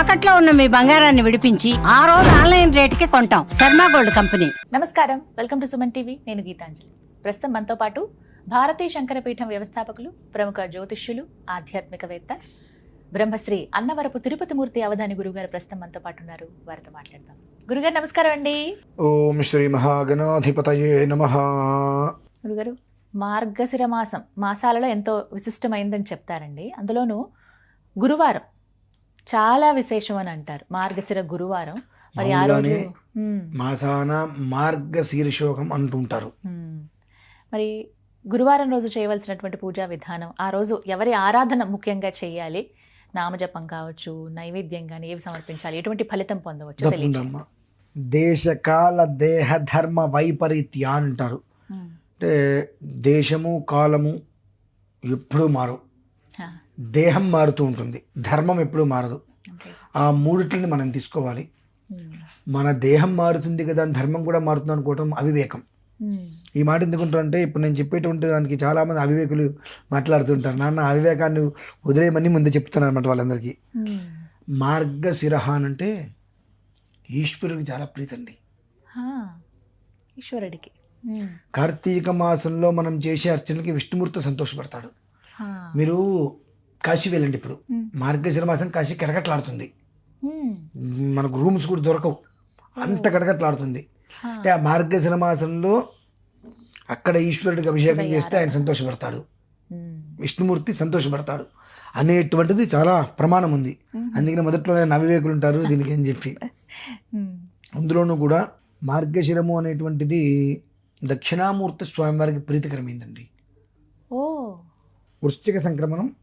తాకట్లో ఉన్న మీ బంగారాన్ని విడిపించి ఆ రోజు ఆన్లైన్ రేటుకి కొంటాం. Sharma gold company. నమస్కారం. Welcome to Suman TV. నేను గీతాంజలి. ప్రస్తుతం మనతో పాటు భారతీ శంకరపీఠం వ్యవస్థాపకులు ప్రముఖ జ్యోతిష్యులు ఆధ్యాత్మికవేత్త బ్రహ్మశ్రీ అన్నవరపు తిరుపతి మూర్తి అవధాని గురుగారు ప్రస్తుతం మనతో పాటు ఉన్నారు. వారితో మాట్లాడదాం. గురుగారు నమస్కారం అండి. ఓం శ్రీ మహాగణాధిపతయే నమ. గురుగారు. మార్గశిర మాసం మాసాలలో ఎంతో విశిష్టమైందని చెప్తారండి. అందులోనూ గురువారం చాలా విశేషం అని అంటారు. మార్గశిర గురువారం. మరి ఆ రోజు. మాసాన మార్గశీర్షోకం అంటుంటారు. మరి గురువారం రోజు చేయవలసినటువంటి పూజా విధానం ఆ రోజు ఎవరి ఆరాధన ముఖ్యంగా చేయాలి? నామజపం కావచ్చు నైవేద్యం కానీ ఏవి సమర్పించాలి? ఎటువంటి ఫలితం పొందవచ్చు దేశకాల దేహ ధర్మ వైపరీత్య అంటారు. అంటే దేశము కాలము ఎప్పుడూ మారు. దేహం మారుతూ ఉంటుంది ధర్మం ఎప్పుడూ మారదు. ఆ మూడిటిని మనం తీసుకోవాలి. మన దేహం మారుతుంది కదా ధర్మం కూడా మారుతుంది అనుకోవటం అవివేకం. ఈ మాట ఎందుకుంటారంటే ఇప్పుడు నేను చెప్పేటువంటి దానికి చాలామంది అవివేకులు మాట్లాడుతుంటారు నాన్న అవివేకాన్ని వదిలేయమని ముందు చెప్తున్నాను అనమాట వాళ్ళందరికీ మ్మ్. మార్గశిరహ అని అంటే ఈశ్వరుడికి చాలా ప్రీతండి. ఈశ్వరుడికి. కార్తీక మాసంలో మనం చేసే అర్చనకి విష్ణుమూర్తి సంతోషపడతాడు. మీరు కాశీ వెళ్ళండి ఇప్పుడు. మార్గశిర మాసం కాశీ కడగట్లాడుతుంది మ్మ్. మనకు రూమ్స్ కూడా దొరకవు. అంత కడగట్లాడుతుంది హా. అంటే ఆ మార్గశిర మాసంలో అక్కడ ఈశ్వరుడికి అభిషేకం చేస్తే ఆయన సంతోషపడతాడు. విష్ణుమూర్తి సంతోషపడతాడు. అనేటువంటిది చాలా ప్రమాణం ఉంది. అందుకని మొదట్లో నేను అవివేకులు ఉంటారు దీనికి అని చెప్పి. అందులోనూ కూడా మార్గశిరము అనేటువంటిది దక్షిణామూర్తి స్వామివారికి ప్రీతికరమైందండి. ఓ. వృశ్చిక సంక్రమణం.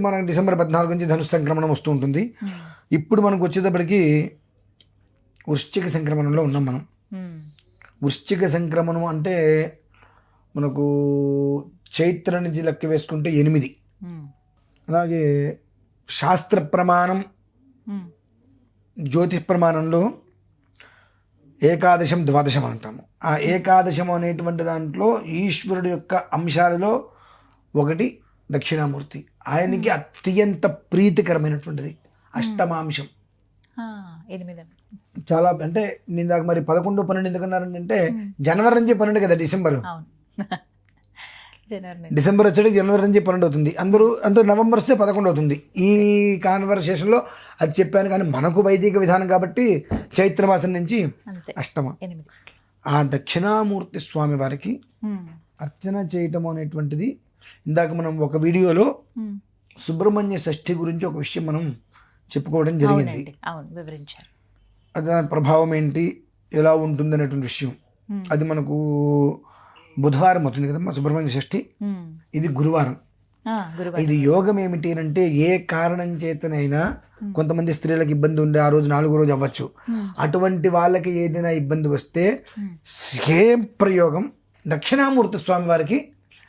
మనకు డిసెంబర్ పద్నాలుగు నుంచి ధనుసు సంక్రమణం వస్తూ ఉంటుంది. ఇప్పుడు మనకు వచ్చేటప్పటికి వృశ్చిక సంక్రమణంలో ఉన్నాం మనం. వృశ్చిక సంక్రమణం అంటే మనకు చైత్ర నుంచి లెక్క వేసుకుంటే ఎనిమిది. అలాగే శాస్త్ర ప్రమాణం జ్యోతిష్ ప్రమాణంలో ఏకాదశం ద్వాదశం అంటాము. ఆ ఏకాదశం అనేటువంటి దాంట్లో ఈశ్వరుడు యొక్క అంశాలలో ఒకటి దక్షిణామూర్తి. ఆయనకి అత్యంత ప్రీతికరమైనటువంటిది. అష్టమాంశం. చాలా అంటే నేను దాకా మరి పదకొండు పన్నెండు ఎందుకన్నారండి అంటే జనవరి నుంచి పన్నెండు కదా డిసెంబర్. డిసెంబర్ వచ్చేటికి జనవరి నుంచి పన్నెండు అవుతుంది. అందరూ అందరూ నవంబర్ వస్తే పదకొండు అవుతుంది. ఈ కాన్వర్సేషన్లో అది చెప్పాను కానీ మనకు వైదిక విధానం కాబట్టి చైత్రమాసం నుంచి అష్టమ. ఆ దక్షిణామూర్తి స్వామి వారికి. అర్చన చేయటం అనేటువంటిది ఇందాక మనం ఒక వీడియోలో మ్మ్. సుబ్రహ్మణ్య షష్ఠి గురించి ఒక విషయం మనం చెప్పుకోవడం జరిగింది అవునండి అవును వివరించారు అది దాని ప్రభావం ఏంటి ఎలా ఉంటుంది అనేటువంటి విషయం మ్మ్. అది మనకు బుధవారం అవుతుంది కదమ్మా సుబ్రహ్మణ్య షష్ఠి మ్మ్. ఇది గురువారం ఇది యోగం ఏమిటి అని అంటే ఏ కారణం చేతనైనా కొంతమంది స్త్రీలకు ఇబ్బంది ఉండే ఆ రోజు నాలుగో రోజు అవ్వచ్చు. అటువంటి వాళ్ళకి ఏదైనా ఇబ్బంది వస్తే. సేమ్ ప్రయోగం దక్షిణామూర్తి స్వామి వారికి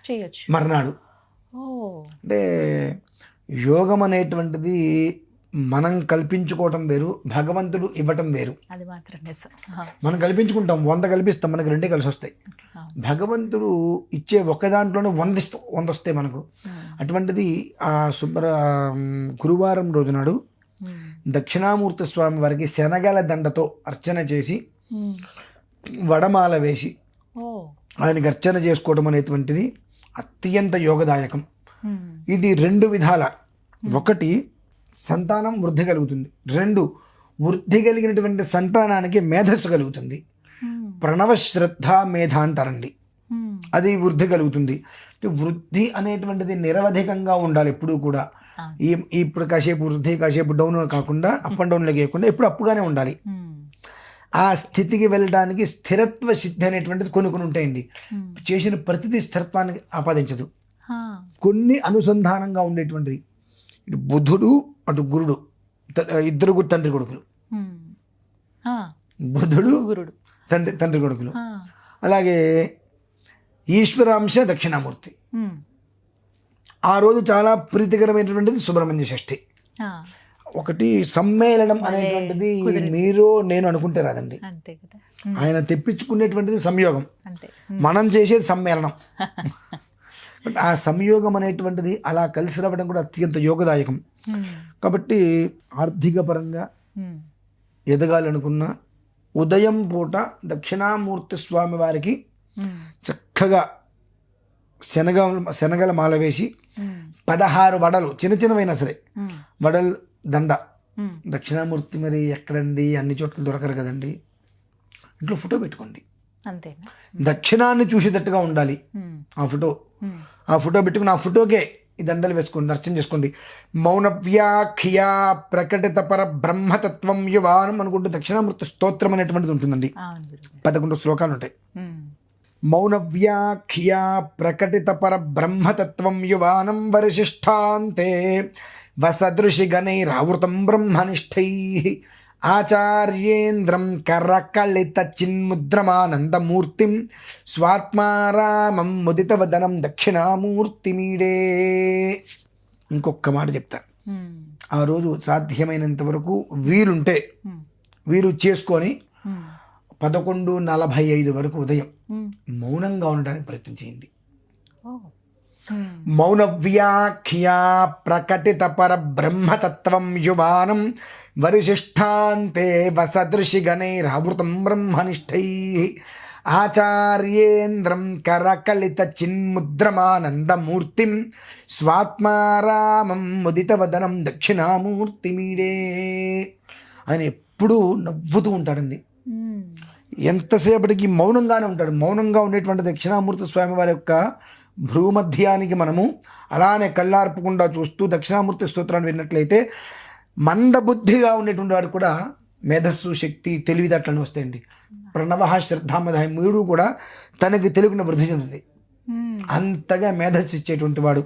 చేయొచ్చు మర్నాడు అంటే యోగం అనేటువంటిది మనం కల్పించుకోవటం వేరు భగవంతుడు ఇవ్వటం వేరు అది మనం కల్పించుకుంటాం వంద కల్పిస్తాం మనకి రెండే కలిసి వస్తాయి. భగవంతుడు ఇచ్చే ఒక దాంట్లోనే వంద ఇస్తా వంద వస్తాయి మనకు. అటువంటిది ఆ శుభ్ర గురువారం రోజు నాడు మ్మ్. దక్షిణామూర్తి స్వామి వారికి శనగల దండతో అర్చన చేసి. వడమాల వేసి ఆయనకి అర్చన చేసుకోవడం అనేటువంటిది అత్యంత యోగదాయకం. ఇది రెండు విధాల ఒకటి సంతానం వృద్ధి కలుగుతుంది రెండు వృద్ధి కలిగినటువంటి సంతానానికి మేధస్సు కలుగుతుంది. ప్రణవ శ్రద్ధ మేధ అంటారండి. అది వృద్ధి కలుగుతుంది వృద్ధి అనేటువంటిది నిరవధికంగా ఉండాలి ఎప్పుడూ కూడా. ఈ ఇప్పుడు కాసేపు వృద్ధి కాసేపు డౌన్ కాకుండా అప్ అండ్ డౌన్లో లేకుండా ఎప్పుడు అప్పుగానే ఉండాలి. ఆ స్థితికి వెళ్ళడానికి స్థిరత్వ సిద్ధి అనేటువంటిది కొన్ని కొన్ని ఉంటాయండి. చేసిన ప్రతిదీ స్థిరత్వాన్ని ఆపాదించదు. కొన్ని అనుసంధానంగా ఉండేటువంటిది ఇటు బుధుడు అటు గురుడు ఇద్దరు తండ్రి కొడుకులు. బుధుడు గురుడు తండ్రి తండ్రి కొడుకులు. అలాగే ఈశ్వరాంశ దక్షిణామూర్తి. ఆ రోజు చాలా ప్రీతికరమైనటువంటిది సుబ్రహ్మణ్య షష్ఠి. ఒకటి సమ్మేళనం అనేటువంటిది మీరు నేను అనుకుంటే రాదండి. అంతే కదా. ఆయన తెప్పించుకునేటువంటిది సంయోగం. అంతే. మనం చేసేది సమ్మేళనం. బట్ ఆ సంయోగం అనేటువంటిది అలా కలిసి రావడం కూడా అత్యంత యోగదాయకం. కాబట్టి ఆర్థిక పరంగా ఎదగాలనుకున్న ఉదయం పూట దక్షిణామూర్తి స్వామి వారికి చక్కగా శనగ శనగల మాల వేసి పదహారు వడలు చిన్న చిన్నవైనా సరే వడల్ దండ. దక్షిణామూర్తి మరి ఎక్కడంది అన్ని చోట్ల దొరకరు కదండి. ఇంట్లో ఫోటో పెట్టుకోండి. అంతేనా? దక్షిణాన్ని చూసేటట్టుగా ఉండాలి. ఆ ఫోటో. ఆ ఫోటో పెట్టుకుని ఆ ఫోటోకే ఈ దండలు వేసుకోండి అర్చన చేసుకోండి. మౌన వ్యాఖ్యా ప్రకటిత పర బ్రహ్మతత్వం యువానం అనుకుంటూ దక్షిణామూర్తి స్తోత్రం అనేటువంటిది ఉంటుందండి. పదకొండు శ్లోకాలు ఉంటాయి. మౌన వ్యాఖ్యా ప్రకటిత పర బ్రహ్మతత్వం యువానం వరిశిష్టాంతే. వసదృశి గణైరావృతం బ్రహ్మనిష్టై. ఆచార్యేంద్రం కరకళిత చిన్ముద్రమానందమూర్తిం స్వాత్మారామం ముదితవదనం దక్షిణామూర్తిమీడే. ఇంకొక మాట చెప్తా. ఆ రోజు సాధ్యమైనంత వరకు ఉమ్, వీలు చేసుకొని పదకొండు నలభై ఐదు వరకు ఉదయం. మౌనంగా ఉండడానికి ప్రయత్నం చేయండి. ఓ. ఉమ్, మౌన వ్యాఖ్యా ప్రకటిత పర బ్రహ్మతత్వం యువానం వరిశిష్టాంతే వసదృశి గణైరావృతం బ్రహ్మనిష్టై ఆచార్యేంద్రం కరకలిత చిన్ముద్రమానందమూర్తిం స్వాత్మారామం ముదితవదనం దక్షిణామూర్తిమీడే ఆయన ఎప్పుడూ నవ్వుతూ ఉంటాడండి. ఎంతసేపటికి మౌనంగానే ఉంటాడు. మౌనంగా ఉండేటువంటి దక్షిణామూర్తి స్వామి వారి యొక్క భ్రూమధ్యానికి మనము అలానే కళ్ళార్పకుండా చూస్తూ దక్షిణామూర్తి స్తోత్రాన్ని విన్నట్లయితే మందబుద్ధిగా ఉండేటువంటి వాడు కూడా మేధస్సు శక్తి తెలివితేటలను వస్తాయండి. ప్రణవ శ్రద్ధామధాయం మూడు కూడా తనకి తెలుగున వృద్ధి చెందుతాయి. ఉమ్, అంతగా మేధస్సు ఇచ్చేటువంటి వాడు.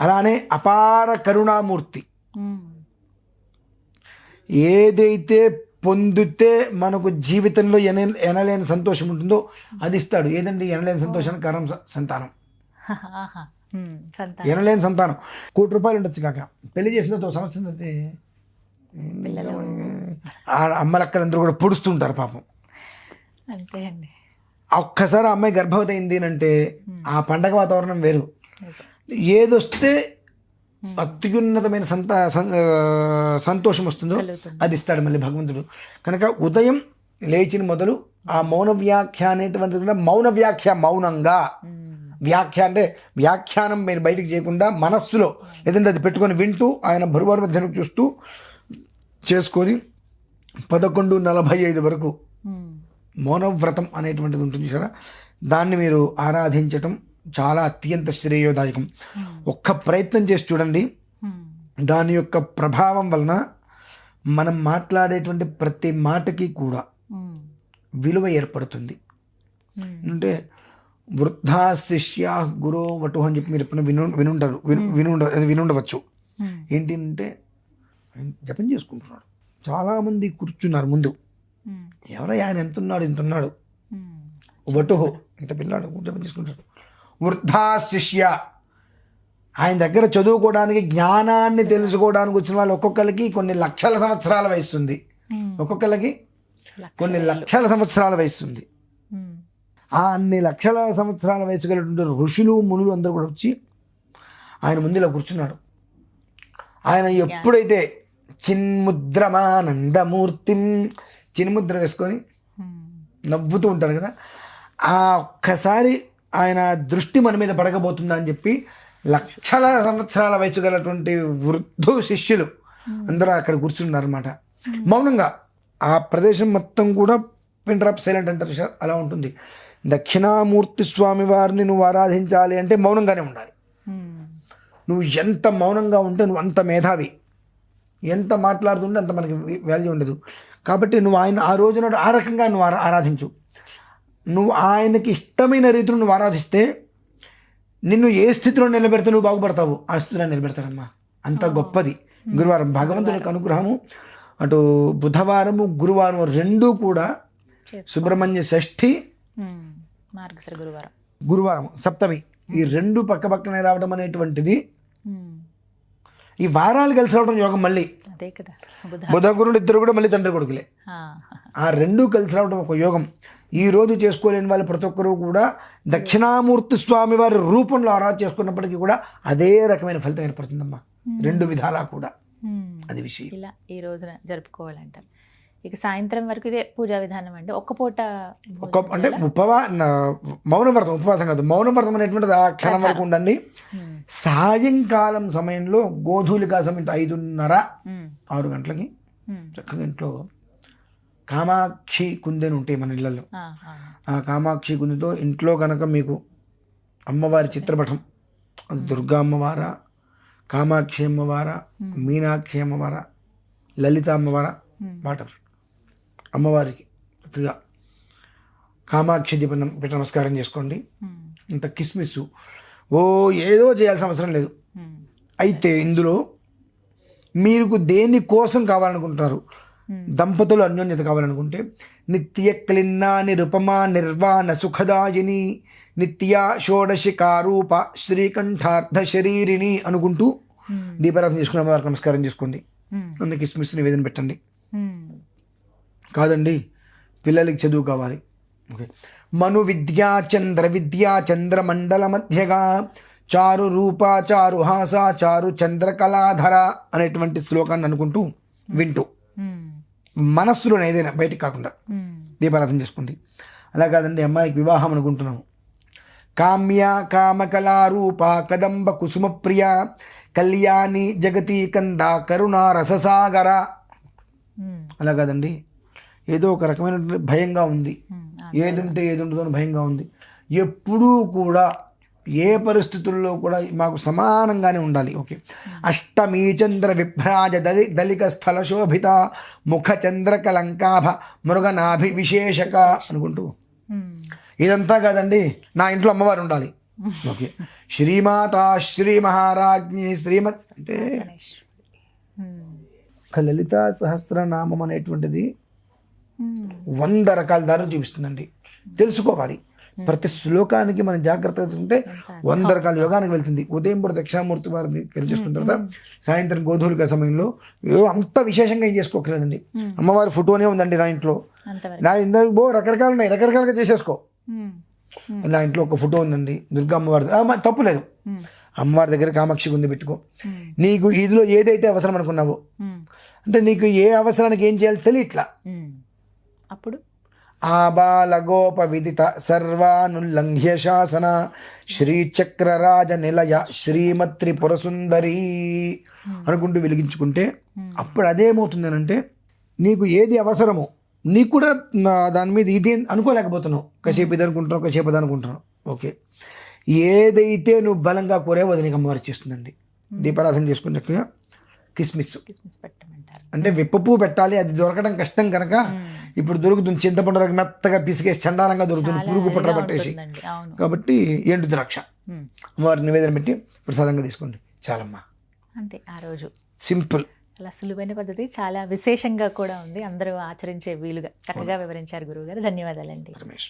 అలానే అపార కరుణామూర్తి. ఏదైతే పొందితే మనకు జీవితంలో ఎన ఎనలేని సంతోషం ఉంటుందో అది ఇస్తాడు. ఏదండి? ఎనలేని సంతోషానికి కారణం సంతానం. ఎనలేని సంతానం. కోటి రూపాయలు ఉండొచ్చు కాక. పెళ్ళి చేసిన సంవత్సరం అయితే అమ్మలక్కలందరూ కూడా పొడుస్తుంటారు పాపం. అంతే అండి. ఒక్కసారి అమ్మాయి గర్భవతి అయింది అంటే ఆ పండగ వాతావరణం వేరు. ఏదొస్తే అత్యున్నతమైన సంత సంతోషం వస్తుందో. అది ఇస్తాడు మళ్ళీ భగవంతుడు. కనుక ఉదయం లేచిన మొదలు ఆ మౌన వ్యాఖ్య అనేటువంటిది కూడా మౌన వ్యాఖ్య మౌనంగా వ్యాఖ్య అంటే వ్యాఖ్యానం మీరు బయటికి చేయకుండా మనస్సులో ఏదంటే అది పెట్టుకొని వింటూ ఆయన బరువారు మధ్యలో చూస్తూ చేసుకొని పదకొండు నలభై ఐదు వరకు మౌనవ్రతం అనేటువంటిది ఉంటుంది చూసారా దాన్ని మీరు ఆరాధించటం చాలా అత్యంత శ్రేయోదాయకం. ఒక్క ప్రయత్నం చేసి చూడండి. దాని యొక్క ప్రభావం వలన మనం మాట్లాడేటువంటి ప్రతి మాటకి కూడా విలువ ఏర్పడుతుంది. అంటే వృద్ధా శిష్యా గురో వటు అని చెప్పి మీరు ఎప్పుడైనా విను వినుంటారు విను వినుండ వినుండవచ్చు. ఉమ్, ఏంటి అంటే ఆయన జపం చేసుకుంటున్నాడు. చాలామంది కూర్చున్నారు ముందు. ఉమ్, ఎవరయ్యా ఆయన ఎంత ఉన్నాడు ఇంత ఉన్నాడు ఉమ్, వటుహో ఇంత పిల్లాడు జపం చేసుకుంటాడు. వృద్ధా శిష్య. ఆయన దగ్గర చదువుకోవడానికి జ్ఞానాన్ని తెలుసుకోవడానికి వచ్చిన వాళ్ళు ఒక్కొక్కరికి కొన్ని లక్షల సంవత్సరాల వయసు ఉంది. ఉమ్, ఒక్కొక్కరికి కొన్ని లక్షల సంవత్సరాల వయసు ఉంది. ఉమ్, ఆ అన్ని లక్షల సంవత్సరాల వయసు కలిగినటువంటి ఋషులు మునులు అందరూ కూడా వచ్చి ఆయన ముందు ఇలా కూర్చున్నాడు ఆయన ఎప్పుడైతే చిన్ముద్రమానందమూర్తిం చిన్ముద్ర వేసుకొని నవ్వుతూ ఉంటారు కదా ఆ ఒక్కసారి ఆయన దృష్టి మన మీద పడకపోతుందా అని చెప్పి లక్షల సంవత్సరాల వయసు గలటువంటి వృద్ధు శిష్యులు అందరూ అక్కడ కూర్చున్నారు అనమాట మౌనంగా ఆ ప్రదేశం మొత్తం కూడా పిన్ డ్రాప్ సైలెంట్ అంటారు సార్ అలా ఉంటుంది. దక్షిణామూర్తి స్వామి వారిని నువ్వు ఆరాధించాలి అంటే మౌనంగానే ఉండాలి. నువ్వు ఎంత మౌనంగా ఉంటే నువ్వు అంత మేధావి. ఎంత మాట్లాడుతుంటే అంత మనకి వాల్యూ ఉండదు. కాబట్టి నువ్వు ఆయన ఆ రోజు నాడు ఆ రకంగా నువ్వు ఆరా- ఆరాధించు. నువ్వు ఆయనకి ఇష్టమైన రీతిలో నువ్వు ఆరాధిస్తే నిన్ను ఏ స్థితిలో నిలబెడితే నువ్వు బాగుపడతావు? ఆ స్థితిలో నిలబెడతాడమ్మా. అంత గొప్పది. గురువారం భగవంతుడి యొక్క అనుగ్రహము. అటు బుధవారము గురువారం రెండూ కూడా. సుబ్రహ్మణ్య షష్ఠి మార్గశిర గురువారం. గురువారం సప్తమి. ఈ రెండు పక్క పక్కనే రావడం అనేటువంటిది ఈ వారాలు కలిసి రావడం యోగం మళ్ళీ. అదే కదా బుధ. గురుడు ఇద్దరు కూడా మళ్ళీ తండ్రి కొడుకులే. ఆ, రెండు కలిసి రావడం ఒక యోగం. ఈ రోజు చేసుకోలేని వాళ్ళు ప్రతి ఒక్కరూ కూడా దక్షిణామూర్తి స్వామి వారి రూపంలో ఆరాధన చేసుకున్నప్పటికీ కూడా అదే రకమైన ఫలితం ఏర్పడుతుందమ్మా. రెండు విధాలా కూడా. అది విషయం. ఇలా ఈ రోజున జరుపుకోవాలంటారు. ఇక సాయంత్రం వరకు ఇదే పూజా విధానం అండి. ఒక్క పూట ఒక అంటే? ఉపవా మౌనవ్రతం ఉపవాసం కాదు మౌనవ్రతం అనేటువంటిది ఆ క్షణం వరకు ఉండండి. సాయంకాలం సమయంలో గోధూలికా సమయం ఐదున్నర. ఆరు గంటలకి. చక్కగా ఇంట్లో కామాక్షి కుందెని ఉంటాయి మన ఇళ్ళల్లో ఆ, కామాక్షి కుందితో ఇంట్లో కనుక మీకు అమ్మవారి చిత్రపటం దుర్గా అమ్మవారా కామాక్షి అమ్మవారా మీనాక్షి అమ్మవారా లలిత అమ్మవారా వాటర్ అమ్మవారికి చక్కగా కామాక్షి దీపం పెట్టి నమస్కారం చేసుకోండి మ్మ్. ఇంత కిస్మిస్ ఓ ఏదో చేయాల్సిన అవసరం లేదు మ్మ్. అయితే ఇందులో మీకు దేని కోసం కావాలనుకుంటున్నారు దంపతులు అన్యోన్యత కావాలనుకుంటే నిత్య క్లిన్నా నిరుపమా నిర్వాణ సుఖదాయిని నిత్య షోడశికారూప శ్రీకంఠార్థ శరీరిణి అనుకుంటూ. దీపారాధన చేసుకున్న వారికి నమస్కారం చేసుకోండి. అన్న కిస్మిస్ నివేదన పెట్టండి. కాదండి పిల్లలకి చదువు కావాలి ఓకే మను విద్యా చంద్ర విద్యా చంద్రమండల మధ్యగా చారు రూప చారు హాస చారు చంద్రకళాధర అనేటువంటి శ్లోకాన్ని అనుకుంటూ వింటూ మ్మ్. మనస్సులో ఏదైనా బయటికి కాకుండా మ్మ్. దీపారాధన చేసుకోండి అలా కాదండి అమ్మాయికి వివాహం అనుకుంటున్నాము కామ్య కామకళారూప కదంబ కుసుమ ప్రియ కళ్యాణి జగతి కంద కరుణా రససాగర మ్మ్. అలా కాదండి ఏదో ఒక రకమైన భయంగా ఉంది. ఆ. ఏదుంటే ఏది ఉంటుందో అని భయంగా ఉంది. ఎప్పుడూ కూడా ఏ పరిస్థితుల్లో కూడా మాకు సమానంగానే ఉండాలి. ఓకే. అష్టమీ చంద్ర విభ్రాజ దలి దళిక స్థల శోభిత ముఖ చంద్ర కలంకాభ మృగనాభి విశేషక అనుకుంటూ. ఇదంతా కాదండి నా ఇంట్లో అమ్మవారు ఉండాలి. ఓకే. శ్రీమాత శ్రీ మహారాజ్ఞి శ్రీమత్ అంటే లలిత సహస్రనామం అనేటువంటిది. వంద రకాల దారులు చూపిస్తుందండి. తెలుసుకోవాలి. ప్రతి శ్లోకానికి మనం జాగ్రత్తగా తీసుకుంటే వంద రకాల యోగానికి వెళ్తుంది. ఉదయం పూట దక్షిణామూర్తి వారిని కలిసేసుకున్న తర్వాత సాయంత్రం గోధూలిక సమయంలో అంత విశేషంగా ఏం చేసుకోకలేదండి అమ్మవారి ఫోటోనే ఉందండి నా ఇంట్లో. నా ఇందాక బో రకరకాలు ఉన్నాయి. రకరకాలుగా చేసేసుకో. నా ఇంట్లో ఒక ఫోటో ఉందండి. దుర్గా అమ్మవారి తప్పు లేదు. మ్మ్. అమ్మవారి దగ్గర కామాక్షి ఉంది పెట్టుకో. నీకు ఇదిలో ఏదైతే అవసరం అనుకున్నావో. అంటే నీకు ఏ అవసరానికి ఏం చేయాలో తెలియట్లా. అప్పుడు? ఆబాలగోప విదిత సర్వానుల్లంఘ్య శాసన శ్రీచక్రరాజ నిలయ శ్రీమత్రి పురసుందరి అనుకుంటూ వెలిగించుకుంటే అప్పుడు అదేమవుతుంది అంటే నీకు ఏది అవసరమో నీకు కూడా దాని మీద ఇది అనుకోలేకపోతున్నావు. కాసేపు ఇది అనుకుంటున్నావు కాసేపు అది అనుకుంటున్నావు. ఓకే. ఏదైతే నువ్వు బలంగా కోరేవో అది నీకు అమ్మవారు చేస్తుందండి. దీపారాధన చేసుకుని చక్కగా కిస్మిస్. కిస్మిస్ పెట్టమంటారు. అంటే విప్పపు పెట్టాలి అది దొరకడం కష్టం కనుక ఇప్పుడు దొరుకుతుంది చింతపండు మెత్తగా పిసికేసి చండాలంగా దొరుకుతుంది పురుగు పుట్ర పట్టేసి. కాబట్టి ఎండు ద్రాక్ష. మ్మ్. అమ్మవారి నివేదన పెట్టి ప్రసాదంగా తీసుకోండి. చాలమ్మా. అంతే ఆ రోజు. సింపుల్. చాలా సులువైన పద్ధతి చాలా విశేషంగా కూడా ఉంది. అందరూ ఆచరించే వీలుగా చక్కగా వివరించారు గురువు గారు ధన్యవాదాలండి. రమేష్